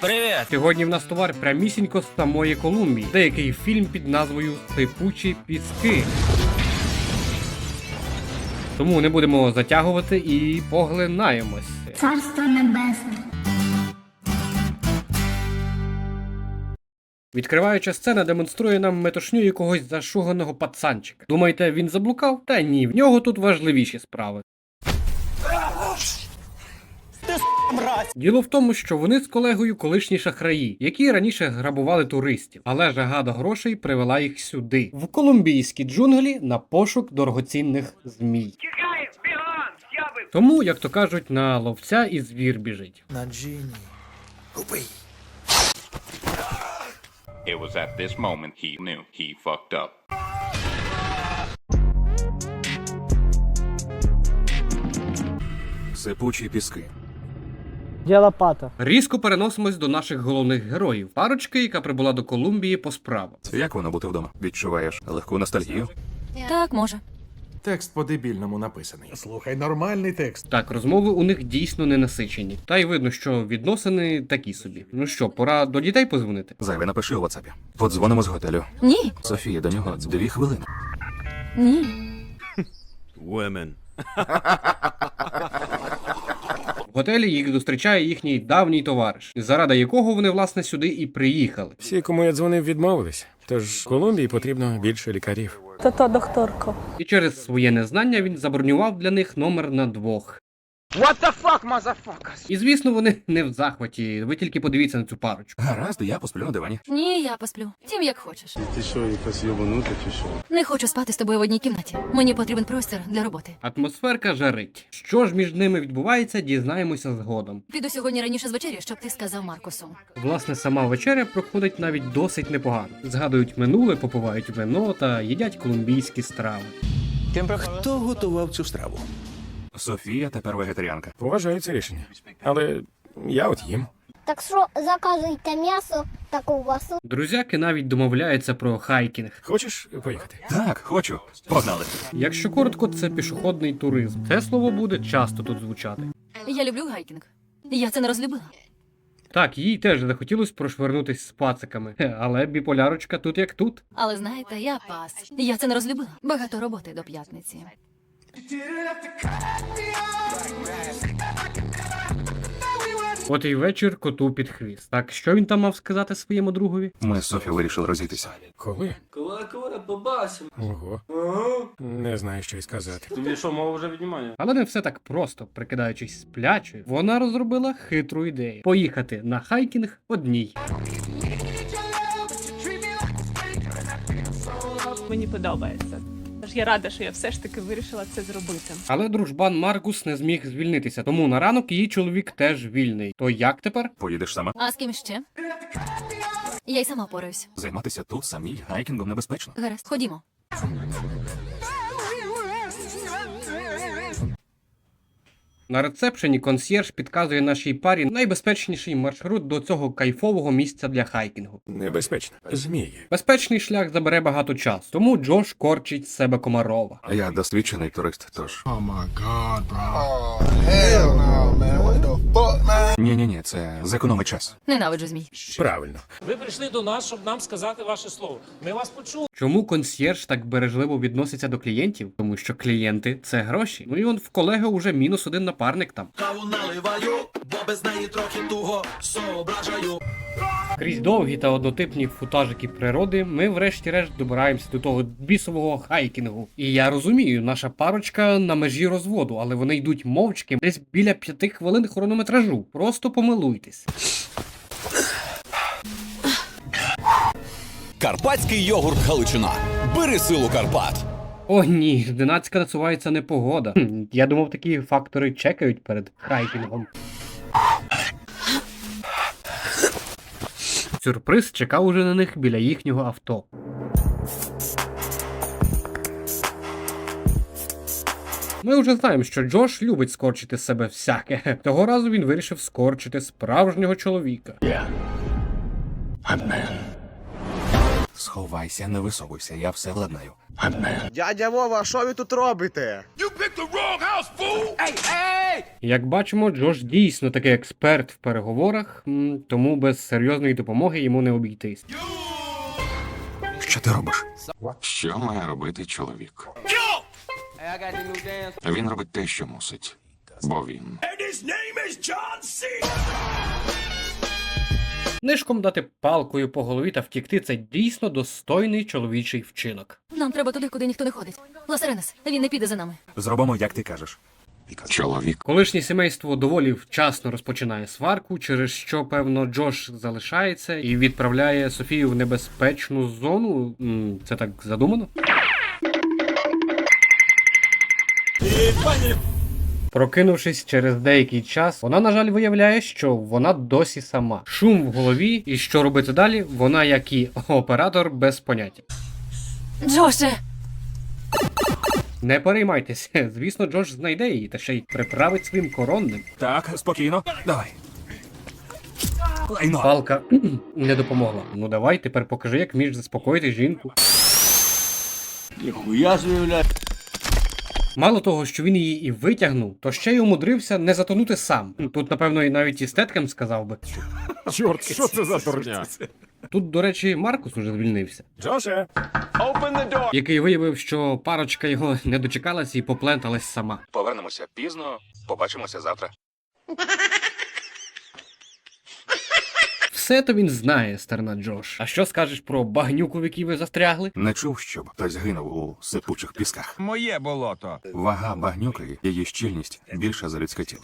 Привіт! Сьогодні в нас товар прямісінько з самої Колумбії. Деякий фільм під назвою Сипучі піски. Тому не будемо затягувати і поглинаємось. Царство небесне. Відкриваюча сцена демонструє нам метушню якогось зашуганого пацанчика. Думаєте, він заблукав? Та ні, в нього тут важливіші справи. Діло в тому, що вони з колегою колишні шахраї, які раніше грабували туристів, але жага до грошей привела їх сюди, в колумбійські джунглі на пошук дорогоцінних змій. Тому, як то кажуть, на ловця і звір біжить. На Джині. Убий. It was at this moment he knew he fucked up. Сипучі піски. Пата. Різко переносимось до наших головних героїв. Парочки, яка прибула до Колумбії по справам. Як воно бути вдома? Відчуваєш легку ностальгію? Так, може. Текст по-дебільному написаний. Слухай, нормальний текст. Так, розмови у них дійсно не насичені. Та й видно, що відносини такі собі. Ну що, пора до дітей позвонити? Зайве напиши у WhatsApp. Подзвонимо з готелю. Ні. Софія, до нього дві хвилини. Ні. Women. В готелі їх зустрічає їхній давній товариш, заради якого вони власне сюди і приїхали. Всі, кому я дзвонив, відмовились. Тож Колумбії потрібно більше лікарів. Та то докторко. І через своє незнання він забронював для них номер на двох. What the fuck, motherfuckers? І звісно, вони не в захваті. Ви тільки подивіться на цю парочку. Гаразд, я посплю на дивані. Ні, я посплю. Тім як хочеш. Ти що, якась йобанута чи що? Не хочу спати з тобою в одній кімнаті. Мені потрібен простір для роботи. Атмосферка жарить. Що ж між ними відбувається, дізнаємося згодом. Піду сьогодні раніше з вечері, щоб ти сказав Маркусу. Власне, сама вечеря проходить навіть досить непогано. Згадують минуле, попивають вино та їдять колумбійські страви. Хто готував цю страву? Софія тепер вегетаріанка. Поважаю це рішення. Але я от їм. Так що заказуйте м'ясо та ковбасу. Друзяки навіть домовляються про хайкінг. Хочеш поїхати? Так, хочу. Погнали. Якщо коротко, це пішохідний туризм. Це слово буде часто тут звучати. Я люблю гайкінг. Я це не розлюбила. Так, їй теж захотілося прошвернутись з пациками, Хе, але біполярочка тут як тут. Але знаєте, я пас. Я це не розлюбила. Багато роботи до п'ятниці. От і вечір коту під хвіст. Так що він там мав сказати своєму другові? Ми з Софі вирішили розійтися. Коли? Коли, коли побачимо. Ого. Не знаю, що й сказати. Тобі що, мова вже віднімання? Але не все так просто, прикидаючись сплячою, вона розробила хитру ідею поїхати на хайкінг одній. Мені подобається. Тож я рада, що я все ж таки вирішила це зробити. Але дружбан Маркус не зміг звільнитися, тому на ранок її чоловік теж вільний. То як тепер? Поїдеш сама? А з ким ще? Я й сама пораюсь. Займатися тут самій гайкінгом небезпечно. Гаразд, ходімо. На рецепшені консьєрж підказує нашій парі найбезпечніший маршрут до цього кайфового місця для хайкінгу. Небезпечно. Змії. Безпечний шлях забере багато часу, тому Джош корчить з себе комарова. А Я досвідчений турист, тож. Ні, ні, ні, це зекономить час. Ненавиджу змій. Правильно. Ви прийшли до нас, щоб нам сказати ваше слово. Ми вас почули. Чому консьєрж так бережливо відноситься до клієнтів? Тому що клієнти це гроші. Ну і он в колеги уже мінус один напарник там. Каву наливаю, бо без неї трохи туго соображаю. Крізь довгі та однотипні футажики природи, ми врешті-решт добираємося до того бісового хайкінгу. І я розумію, наша парочка на межі розводу, але вони йдуть мовчки десь біля п'яти хвилин хронометражу. Просто помилуйтесь. Карпатський йогурт Галичина. Бери силу Карпат. О ні, зненацька насувається непогода. Я думав, такі фактори чекають перед хайкінгом. Сюрприз чекав уже на них біля їхнього авто. Ми вже знаємо, що Джош любить скорчити себе всяке. Того разу він вирішив скорчити справжнього чоловіка. Сховайся, не висовуйся, я все владнаю. Дядя Вова, що ви тут робите? Як бачимо, Джош дійсно такий експерт в переговорах, тому без серйозної допомоги йому не обійтись. Що ти робиш? Що має робити чоловік? Він робить те, що мусить. Бо він. Нишком дати палкою по голові та втікти це дійсно достойний чоловічий вчинок. Нам треба туди, куди ніхто не ходить. Ласеренес, він не піде за нами. Зробимо, як ти кажеш. Чоловік. Колишнє сімейство доволі вчасно розпочинає сварку, через що, певно, Джош залишається і відправляє Софію в небезпечну зону. Це так задумано? Прокинувшись через деякий час, вона, на жаль, виявляє, що вона досі сама. Шум в голові, і що робити далі, вона, як і оператор, без поняття. Джоше! Не переймайтеся, звісно, Джош знайде її та ще й приправить своїм коронним. Так, спокійно. Давай. Лайно. Палка не допомогла. Ну давай, тепер покажи, як вмієш заспокоїти жінку. Ніхуя блядь. Мало того, що він її і витягнув, то ще й умудрився не затонути сам. Тут, напевно, і навіть істеткам сказав би. Чорт, що це за дурня? Тут, до речі, Маркус уже звільнився, Джоше! який виявив, що парочка його не дочекалась і попленталась сама. Повернемося пізно, побачимося завтра. Все то він знає, старна Джош. А що скажеш про багнюку, в якій ви застрягли? Не чув, щоб хтось гинув у сипучих пісках. Моє болото. Вага багнюки, її щільність більша за людське тіло.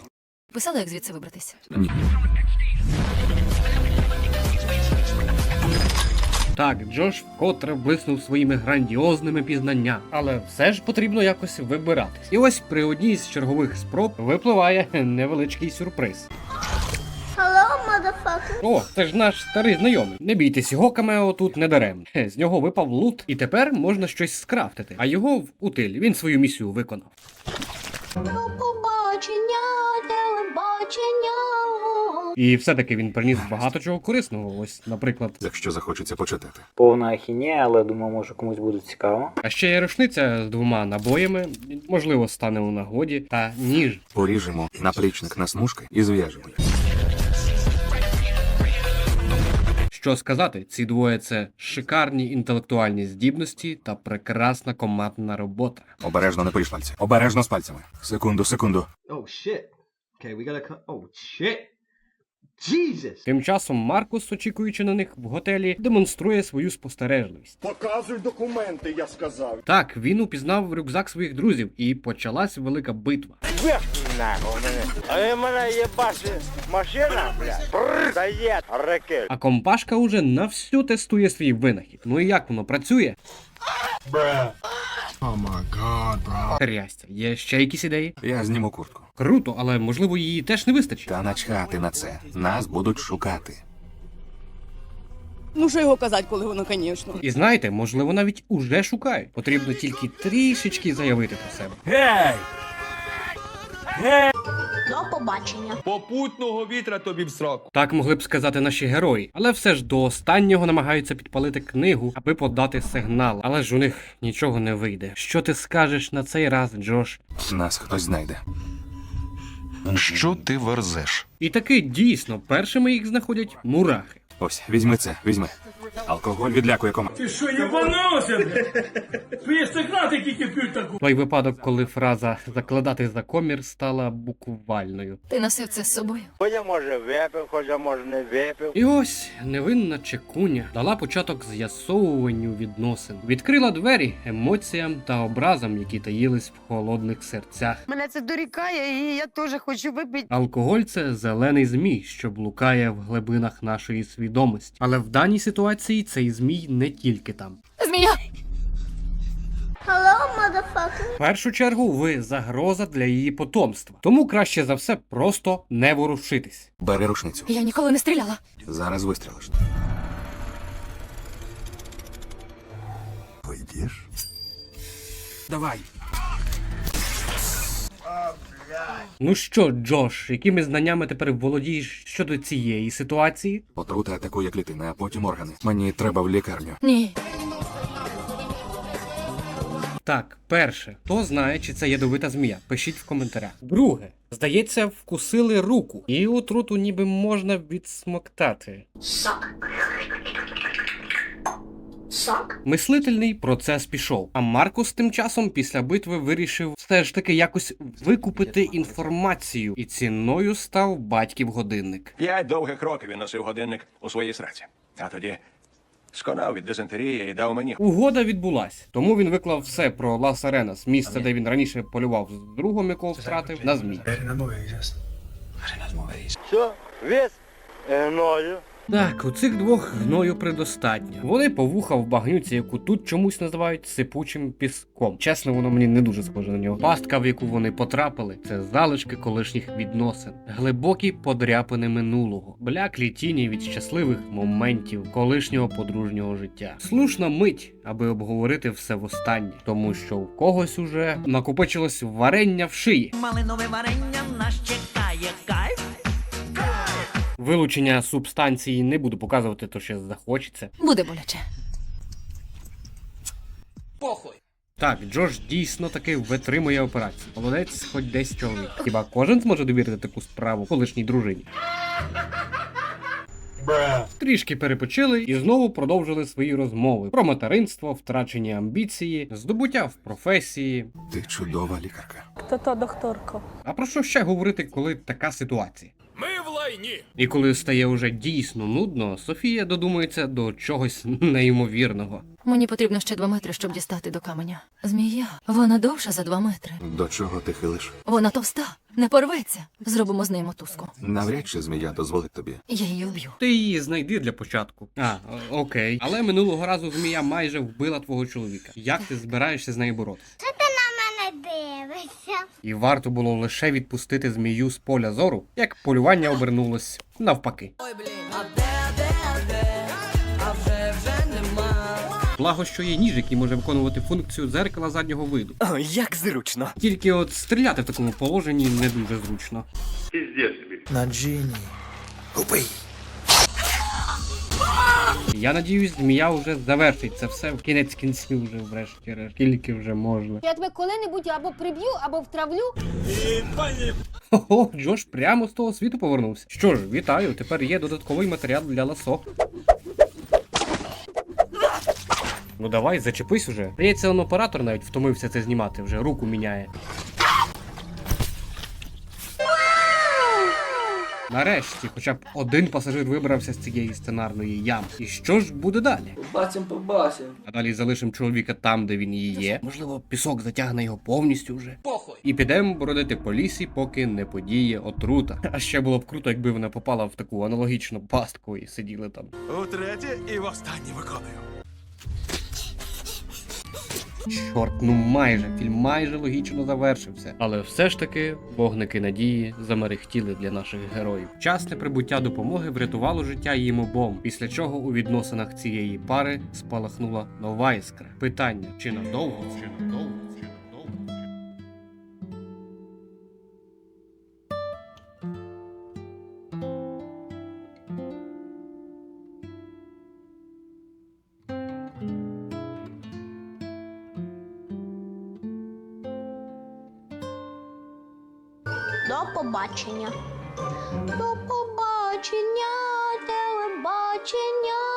Писали, як звідси вибратися. Ні. Так, Джош вкотре блиснув своїми грандіозними пізнаннями, але все ж потрібно якось вибиратись. І ось при одній з чергових спроб випливає невеличкий сюрприз. Motherfucker. О, це ж наш старий знайомий. Не бійтесь, його камео тут не даремне. Хе, З нього випав лут, і тепер можна щось скрафтити. А його в утиль. Він свою місію виконав. До побачення, телебачення. І все-таки він приніс багато чого корисного. Ось, наприклад, Якщо захочеться почитати. Повна ахінея, але думаю, може комусь буде цікаво. а ще є рушниця з двома набоями, можливо, стане у нагоді, та ніж. Поріжемо наплічник на смужки і зв'яжемо. їх. Що сказати, ці двоє це шикарні інтелектуальні здібності та прекрасна командна робота. Обережно не пальці. Обережно з пальцями. Секунду, секунду. Oh shit. Okay, we gotta. Oh shit. Jesus. Тим часом Маркус, очікуючи на них в готелі, демонструє свою спостережливість. Показуй документи, я сказав. Так, він упізнав рюкзак своїх друзів, і почалась велика битва. А в мене є баші машина, блядь. Бррр, дає ракет. А компашка уже на всю тестує свій винахід. Ну і як воно працює? Хрястя, є ще якісь ідеї? Я зніму куртку. Круто, але можливо її теж не вистачить. Та начхати на це. Нас будуть шукати. Ну що його казати, коли воно, звісно. І знаєте, можливо, навіть уже шукають. Потрібно тільки трішечки заявити про себе. До побачення. Попутного вітра тобі в сраку. Так могли б сказати наші герої, але все ж до останнього намагаються підпалити книгу, аби подати сигнал. Але ж у них нічого не вийде. Що ти скажеш на цей раз, Джош? Нас хтось знайде. Що ти верзеш? І таки дійсно першими їх знаходять мурахи. Ось, візьми це, візьми. Алкоголь відлякує команду. Ти що, єбанувся, блядь? Ти стакнати тільки п'ють таку. Той випадок, коли фраза закладати за комір стала буквальною. Ти носив це з собою. Хоча може випив, хоча може не випив. І ось невинна чекуня дала початок з'ясовуванню відносин, відкрила двері емоціям та образам, які таїлись в холодних серцях. Мене це дорікає, і я теж хочу випити. Алкоголь це зелений змій, що блукає в глибинах нашої свідомості. Але в даній ситуації цей змій не тільки там. Змія! Hello. В першу чергу ви загроза для її потомства. Тому краще за все просто не ворушитись. Бери рушницю. Я ніколи не стріляла. Зараз вистрілиш. Пойдеш? Давай. Ну що, Джош, якими знаннями тепер володієш щодо цієї ситуації? Отрута атакує клітини, а потім органи. Мені треба в лікарню. Ні. Так, перше, хто знає, чи це ядовита змія? Пишіть в коментарях. Друге, здається, вкусили руку, і отруту ніби можна відсмоктати. Мислительний процес пішов. А Маркус тим часом після битви вирішив все ж таки якось викупити інформацію, і ціною став батьків годинник. П'ять довгих років він носив годинник у своїй сраці. А тоді сконав від дизентерії і дав мені. Угода відбулась, тому він виклав все про Лас Аренас, місце, де він раніше полював з другом, якого втратив, на змій. Все, весь гною. Так, у цих двох гною предостатньо. Вони по вуха в багнюці, яку тут чомусь називають сипучим піском. Чесно, воно мені не дуже схоже на нього. Пастка, в яку вони потрапили, це залишки колишніх відносин, глибокі подряпини минулого, бляклі тіні від щасливих моментів колишнього подружнього життя. Слушна мить, аби обговорити все востаннє, тому що у когось уже накопичилось варення в шиї. Малинове варення нас чекає. Вилучення субстанції не буду показувати, то ще захочеться. Буде боляче. Так, Джош дійсно таки витримує операцію. Молодець, хоч десь чоловік. Хіба кожен зможе довірити таку справу колишній дружині? Трішки перепочили і знову продовжили свої розмови про материнство, втрачені амбіції, здобуття в професії. Ти чудова лікарка. Хто то докторко? А про що ще говорити, коли така ситуація? Ми в лайні! І коли стає уже дійсно нудно, Софія додумується до чогось неймовірного. Мені потрібно ще два метри, щоб дістати до каменя. Змія, вона довша за два метри. До чого ти хилиш? Вона товста, не порветься. Зробимо з нею мотузку. Навряд чи змія дозволить тобі. Я її вб'ю. Ти її знайди для початку. А, окей. Але минулого разу змія майже вбила твого чоловіка. Як ти збираєшся з нею боротися? Дивишся? І варто було лише відпустити змію з поля зору, як полювання обернулось навпаки. Благо, що є ніж, який може виконувати функцію дзеркала заднього виду. О, як зручно. Тільки от стріляти в такому положенні не дуже зручно. На Джині. Убий. Я надіюсь, змія вже завершить це все в кінець кінців вже врешті-решт. Скільки вже можна. Я тебе коли-небудь або приб'ю, або втравлю. Ого, Джош прямо з того світу повернувся. Що ж, вітаю, тепер є додатковий матеріал для ласо. Ну давай, зачепись уже. Здається, он оператор навіть втомився це знімати, вже руку міняє. Нарешті, хоча б один пасажир вибрався з цієї сценарної ями. І що ж буде далі? Побачим, побачим. А далі залишимо чоловіка там, де він і є. Можливо, пісок затягне його повністю вже. Похуй. І підемо бродити по лісі, поки не подіє отрута. А ще було б круто, якби вона попала в таку аналогічну пастку і сиділи там. Утретє і востаннє виконую. Чорт, ну майже фільм майже логічно завершився. Але все ж таки вогники надії замерехтіли для наших героїв. Часте прибуття допомоги врятувало життя їм обом. Після чого у відносинах цієї пари спалахнула нова іскра. Питання: чи надовго? Чи надовго? Чи надовго? Побачення. До побачення, телебачення.